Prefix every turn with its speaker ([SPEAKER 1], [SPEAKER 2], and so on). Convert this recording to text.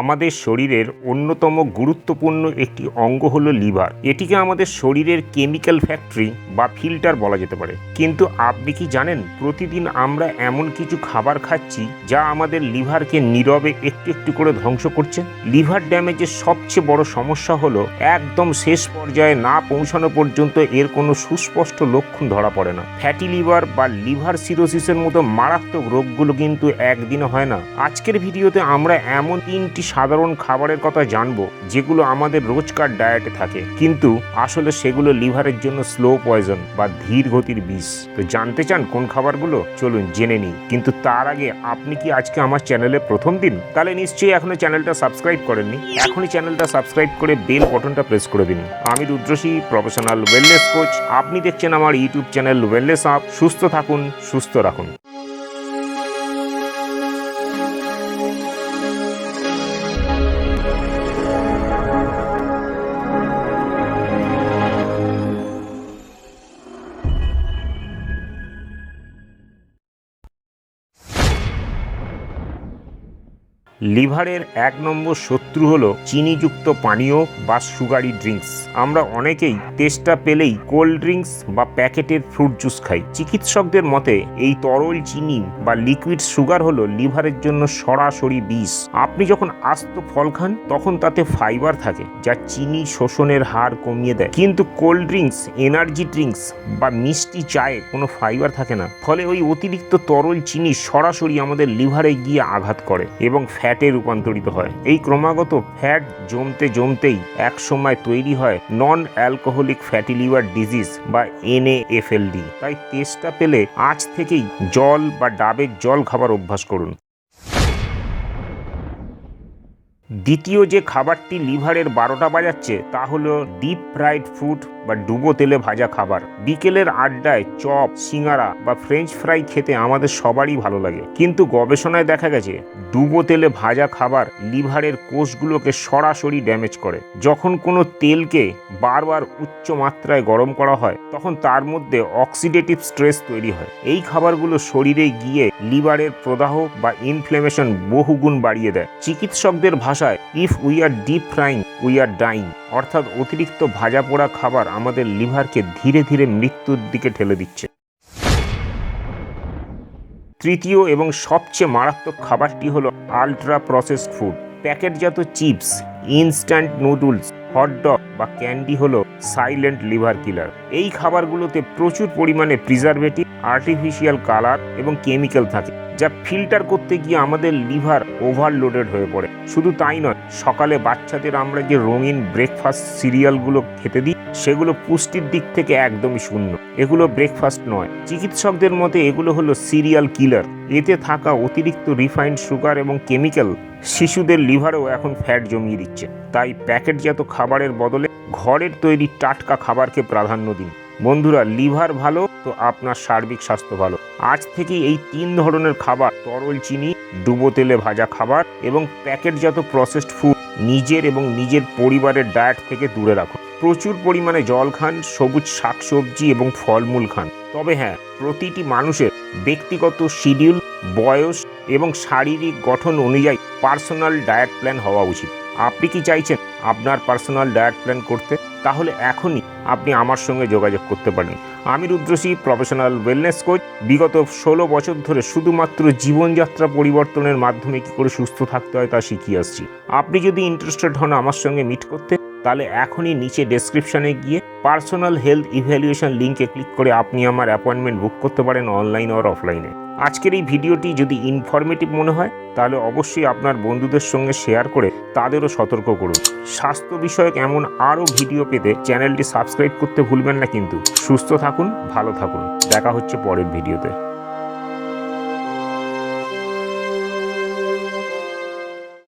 [SPEAKER 1] আমাদের শরীরের অন্যতম গুরুত্বপূর্ণ একটি অঙ্গ হলো লিভার। এটিকে আমাদের শরীরের কেমিক্যাল ফ্যাক্টরি বা ফিল্টার বলা যেতে পারে। কিন্তু আপনি কি জানেন, প্রতিদিন আমরা এমন কিছু খাবার খাচ্ছি যা আমাদের লিভারকে নীরবে একটু একটু করে ধ্বংস করছে? লিভার ড্যামেজের সবচেয়ে বড় সমস্যা হলো একদম শেষ পর্যায়ে না পৌঁছানো পর্যন্ত এর কোনো সুস্পষ্ট লক্ষণ ধরা পড়ে না। ফ্যাটি লিভার বা লিভার সিরোসিসের মতো মারাত্মক রোগগুলো কিন্তু একদিনে হয় না। আজকের ভিডিওতে আমরা এমন তিনটি সাধারণ খাবারের কথা জানব, যেগুলো আমাদের রোজকার ডায়েটে থাকে। কিন্তু আসলে সেগুলো লিভারের জন্য স্লো পয়জন বা ধীর গতির বিষ। তো জানতে চান কোন খাবারগুলো? চলুন জেনে নিই। কিন্তু তার আগে আপনি কি আজকে আমার চ্যানেলে প্রথম দিন? তাহলে নিশ্চয়ই এখনও চ্যানেলটা সাবস্ক্রাইব করেননি। এখনই চ্যানেলটা সাবস্ক্রাইব করে বেল বটনটা প্রেস করে দিন। আমি রুদ্রসী প্রফেশনাল ওয়েলনেস কোচ আপনি দেখছেন আমার ইউটিউব চ্যানেল ওয়েলনেস আপ সুস্থ থাকুন, সুস্থ রাখুন। লিভারের এক নম্বর শত্রু হলো চিনিযুক্ত পানীয় বা সুগারি ড্রিঙ্কস। আমরা অনেকেই তেষ্টা পেলেই কোল্ড ড্রিঙ্কস বা প্যাকেটের ফ্রুট জুস খাই। চিকিৎসকদের মতে, এই তরল চিনি বা লিকুইড সুগার হলো লিভারের জন্য সরাসরি বিষ। আপনি যখন আস্ত ফল খান, তখন তাতে ফাইবার থাকে, যা চিনি শোষণের হার কমিয়ে দেয়। কিন্তু কোল্ড ড্রিঙ্কস, এনার্জি ড্রিঙ্কস বা মিষ্টি চায়ে কোনো ফাইবার থাকে না। ফলে ওই অতিরিক্ত তরল চিনি সরাসরি আমাদের লিভারে গিয়ে আঘাত করে এবং ফ্যাটে রূপান্তরিত হয়। এই ক্রমাগত ফ্যাট জমতে জমতেই এক সময় তৈরি হয় non alcoholic fatty liver disease বা এনএএফএলডি তাই তেষ্টা পেলে আজ থেকেই জল বা ডাবের জল খাবার অভ্যাস করুন। দ্বিতীয় যে খাবারটি লিভারের বারোটা বাজাচ্ছে, তা হলো ডিপ ফ্রাইড ফুড বা ডুবো তেলে ভাজা খাবার। বিকেলের আড্ডায় চপ, সিঙ্গারা বা ফ্রেঞ্চ ফ্রাই খেতে আমাদের সবারই ভালো লাগে। কিন্তু গবেষণায় দেখা গেছে, ডুবো তেলে ভাজা খাবার লিভারের কোষগুলোকে সরাসরি ড্যামেজ করে। যখন কোনো তেলকে বারবার উচ্চ মাত্রায় গরম করা হয়, তখন তার মধ্যে অক্সিডেটিভ স্ট্রেস তৈরি হয়। এই খাবারগুলো শরীরে গিয়ে লিভারের প্রদাহ বা ইনফ্লেমেশন বহুগুণ বাড়িয়ে দেয়। চিকিৎসকদের ভাষায় if we are deep frying we are dying অর্থাৎ অতিরিক্ত ভাজা পোড়া খাবার আমাদের লিভারকে ধীরে ধীরে মৃত্যুর দিকে ঠেলে দিচ্ছে। তৃতীয় এবং সবচেয়ে মারাত্মক খাবারটি হলো আলট্রা প্রসেসড ফুড প্যাকেটজাত chips instant noodles hot dog বা ক্যান্ডি হলো সাইলেন্ট লিভার কিলার এই খাবারগুলোতে প্রচুর পরিমাণে প্রিজারভেটিভ আর্টিফিশিয়াল কালার এবং কেমিক্যাল থাকে। যা ফিল্টার করতে গিয়ে আমাদের লিভার ওভারলোডেড হয়ে পড়ে। শুধু তাই নয়, সকালে বাচ্চাদের আমরা যে রঙিন ব্রেকফাস্ট সিরিয়ালগুলো খেতে দিই, সেগুলো পুষ্টির দিক থেকে একদমই শূন্য। এগুলো ব্রেকফাস্ট নয়, চিকিৎসকদের মতে এগুলো হলো সিরিয়াল কিলার এতে থাকা অতিরিক্ত রিফাইন্ড সুগার এবং কেমিক্যাল শিশুদের লিভারেও এখন ফ্যাট জমিয়ে দিচ্ছে। তাই প্যাকেটজাত খাবারের বদলে ঘরের তৈরি টাটকা খাবারকে প্রাধান্য দিন। বন্ধুরা, লিভার ভালো, তো আপনার সার্বিক স্বাস্থ্য ভালো। আজ থেকেই এই তিন ধরনের খাবার, তরল চিনি, ডুবো তেলে ভাজা খাবার এবং প্যাকেটজাত প্রসেসড ফুড নিজের এবং নিজের পরিবারের ডায়েট থেকে দূরে রাখুন। প্রচুর পরিমাণে জল খান, সবুজ শাকসবজি এবং ফলমূল খান। তবে হ্যাঁ প্রতিটি মানুষের ব্যক্তিগত শিডিউল বয়স এবং শারীরিক গঠন অনুযায়ী পার্সোনাল ডায়েট প্ল্যান হওয়া উচিত। আপনি কি চাইছেন আপনার পার্সোনাল ডায়েট প্ল্যান করতে? তাহলে এখনই আপনি আমার সঙ্গে যোগাযোগ করতে পারেন। আমি রুদ্রসী প্রফেশনাল ওয়েলনেস কোচ বিগত ষোলো বছর ধরে শুধুমাত্র জীবনযাত্রা পরিবর্তনের মাধ্যমে কী করে সুস্থ থাকতে হয় তা শিখিয়ে আসছি। আপনি যদি ইন্টারেস্টেড হন আমার সঙ্গে মিট করতে, তাহলে এখনই নিচে ডেসক্রিপশানে গিয়ে পার্সোনাল হেলথ ইভ্যালুয়েশন লিঙ্কে ক্লিক করে আপনি আমার অ্যাপয়েন্টমেন্ট বুক করতে পারেন অনলাইন আর অফলাইনে আজকের এই ভিডিওটি যদি ইনফরমেটিভ মনে হয়, তাহলে অবশ্যই আপনার বন্ধুদের সঙ্গে শেয়ার করে তাদেরও সতর্ক করুন। স্বাস্থ্য বিষয়ক এমন আরও ভিডিও পেতে চ্যানেলটি সাবস্ক্রাইব করতে ভুলবেন না কিন্তু। সুস্থ থাকুন, ভালো থাকুন। দেখা হচ্ছে পরের ভিডিওতে।